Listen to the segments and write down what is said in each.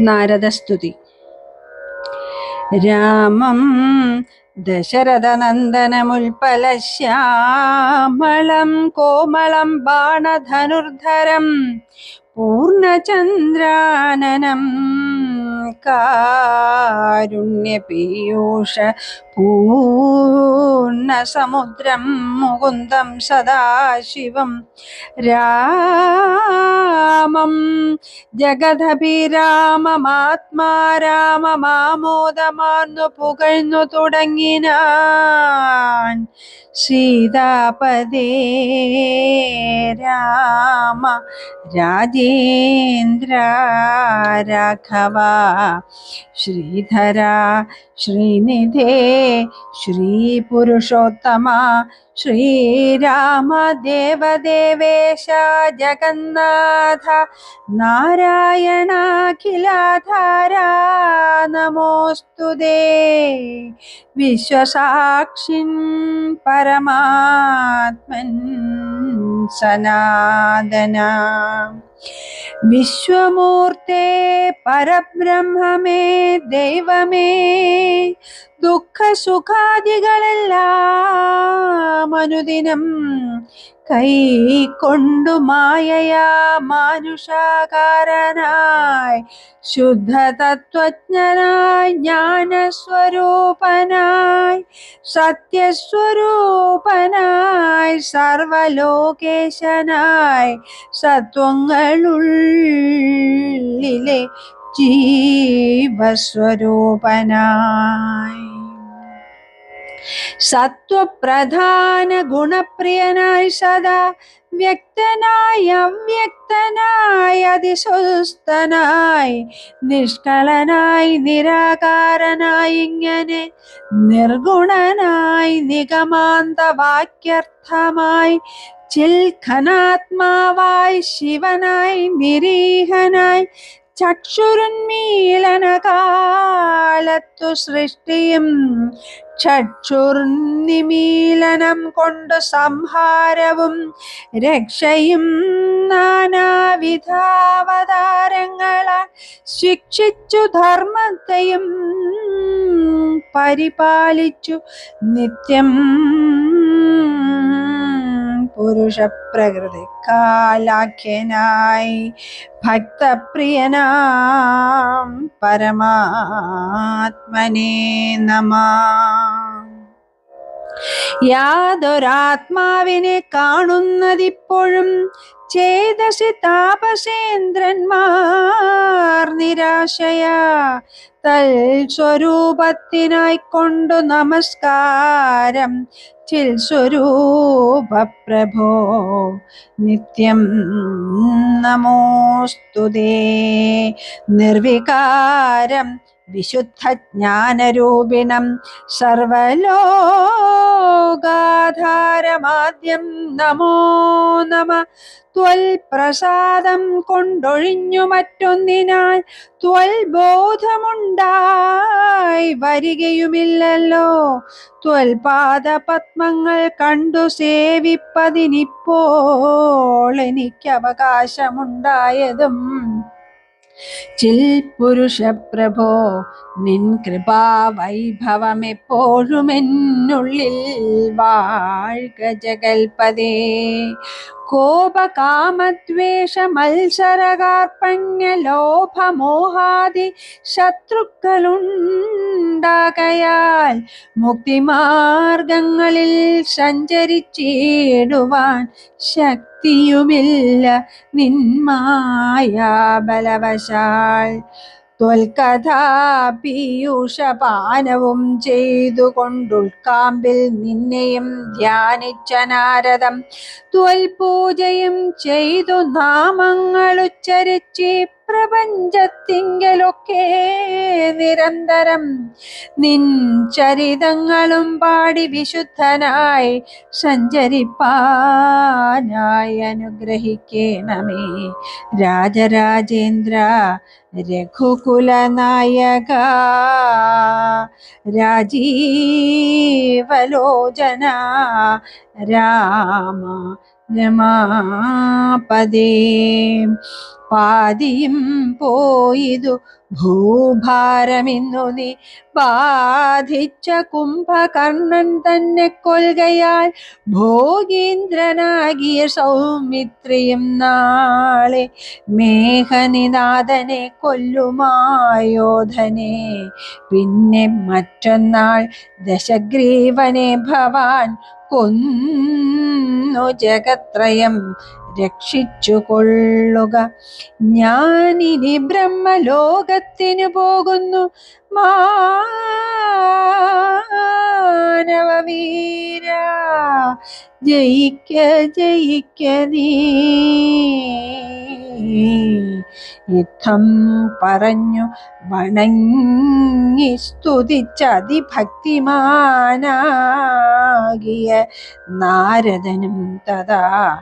നാരദസ്തുതി. രാമം ദശരഥനന്ദനമുൽപലശ്യാമളം കോമളം ബാണധനുർധരം പൂർണചന്ദ്രാനനം കാരുണ്യപീയൂഷ പൂർണസമുദ്രം മുകുന്ദം സദാശിവം. രാമം ജഗദഭിരാമമാത്മാ രാമമാമോദമാർന്നു പുകഴ്ന്നു തുടങ്ങിനാൻ സീതാപദേ രാമ രാജേന്ദ്ര രാഘവ ശ്രീധര श्रीनिधे श्रीपुरुषोत्तमा श्रीरामदेवदेवेश जगन्नाथ नारायणाखिलाधारा नमोऽस्तु दे। विश्वसाक्षिन् परमात्मन् सनादना വിശ്വമൂർത്തേ പരബ്രഹ്മമേ ദൈവമേ ദുഃഖസുഖാദികളെല്ലാം അനുദിനം കൈക്കൊണ്ടു മായയാ മാനുഷാകാരനായി ശുദ്ധതത്വജ്ഞനായി ജ്ഞാനസ്വരൂപനായി സത്യസ്വരൂപനായി സർവലോകേശനായി സത്വങ്ങളുള്ളിലെ ജീവസ്വരൂപനായി. സത്വപ്രധാന ഗുണപ്രിയനായി സദാ വ്യക്തനായ അവ്യക്തനായ അതിസ്വസ്ഥനായി നിഷ്കളനായി നിരാകാരനായി ഇങ്ങനെ നിർഗുണനായി നിഗമാന്ത വാക്യർത്ഥമായി ചിൽഖനാത്മാവായി ശിവനായി നിരീഹനായി ചക്ഷുരുന്മീലനകാലത്തു സൃഷ്ടിയും ചക്ഷുർനിമീലനം കൊണ്ട് സംഹാരവും രക്ഷയും നാനാവിധാവതാരങ്ങളാൽ ശിക്ഷിച്ചു ധർമ്മത്തെയും പരിപാലിച്ചു നിത്യം. പുരുഷപ്രകൃതി കാലാഖ്യനായി ഭക്തപ്രിയനാം പരമാത്മനേ നമ. യാതൊരാത്മാവിനെ കാണുന്നതിപ്പോഴും ചേതസി താപസേന്ദ്രന്മാർ നിരാശയാ തൽ സ്വരൂപത്തിനായി കൊണ്ടു നമസ്കാരം. ചിൽ സ്വരൂപ പ്രഭോ നിത്യം നമോസ്തുതേ നിർവികാരം വിശുദ്ധജ്ഞാനരൂപിണം സർവലോകാധാരമാദ്യം നമോ നമ. ത്വൽ പ്രസാദം കൊണ്ടൊഴിഞ്ഞു മറ്റൊന്നിനാൽ ത്വൽ ബോധമുണ്ടായി വരികയുമില്ലല്ലോ. ത്വൽ പാദപത്മങ്ങൾ കണ്ടു സേവിപ്പതിനിപ്പോൾ എനിക്ക് അവകാശമുണ്ടായതും ചിൽ പുരുഷപ്രഭോ നിൻ കൃപാ വൈഭവം എപ്പോഴും എന്നുള്ളിൽ വാഴ്ക ജഗൽപദേ കോപകാമദ്വേഷ മത്സരകാർപ്പണ്യ ശത്രുക്കളുണ്ടാകയാൽ മുക്തിമാർഗങ്ങളിൽ സഞ്ചരിച്ചിടുവാൻ ശക്തിയുമില്ല നിന്മായ ബലവശാൽ. ത്വൽകഥാ പീയൂഷപാനവും ചെയ്തുകൊണ്ടുൾക്കാമ്പിൽ നിന്നെയും ധ്യാനിച്ച നാരദം. ത്വൽ പൂജയും ചെയ്തു നാമങ്ങളുച്ചരിച്ച് പ്രപഞ്ചത്തിങ്കലൊക്കെ നിരന്തരം നിൻ ചരിതങ്ങളും പാടി വിശുദ്ധനായി സഞ്ചരിപ്പാനായി അനുഗ്രഹിക്കണമേ. രാജരാജേന്ദ്ര രഘുകുലനായക രാജീവലോചന രാമ രമാപദേ പാതിയും പോയിതു ഭൂഭാരമിന്നു നീ ബാധിച്ച കുംഭകർണൻ തന്നെ കൊൽകയാൽ ഭോഗീന്ദ്രനാകിയ സൗമിത്രിയും നാളെ മേഘനിനാഥനെ കൊല്ലുമായോധനെ. പിന്നെ മറ്റൊന്നാൾ ദശഗ്രീവനെ ഭവാൻ കൊന്നു. ജഗത്രയം രക്ഷിച്ചു കൊള്ളുക ഞാനിനി ബ്രഹ്മലോകത്തിനു പോകുന്നു. മാനവീര ജയിക്ക ജയിക്ക നീ. യുദ്ധം പറഞ്ഞു. വണങ്ങി സ്തുതിച്ചതിഭക്തിമാനാകിയ നാരദനും തഥാ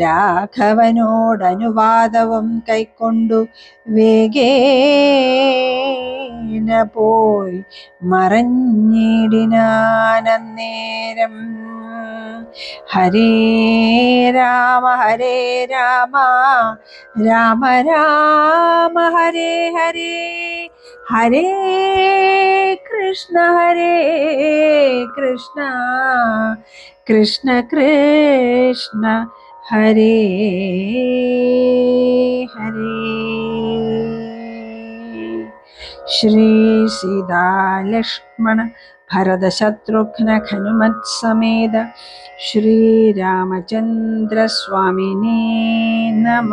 രാഘവനോടനുവാദവും കൈക്കൊണ്ടു. വേഗേന പോയി മറഞ്ഞിടിനാനന്നേരം. ഹരേ രാമ ഹരേ രാമ രാമ രാമ. ഹരേ ഹരേ ഹരേ കൃഷ്ണ ഹരേ കൃഷ്ണ കൃഷ്ണ കൃഷ്ണ ഹരേ ഹരേ ശ്രീ സീതാലക്ഷ്മണ ഭരതശത്രുഘ്ന ഹനുമത് സമേത ശ്രീരാമചന്ദ്രസ്വാമിനേ നമ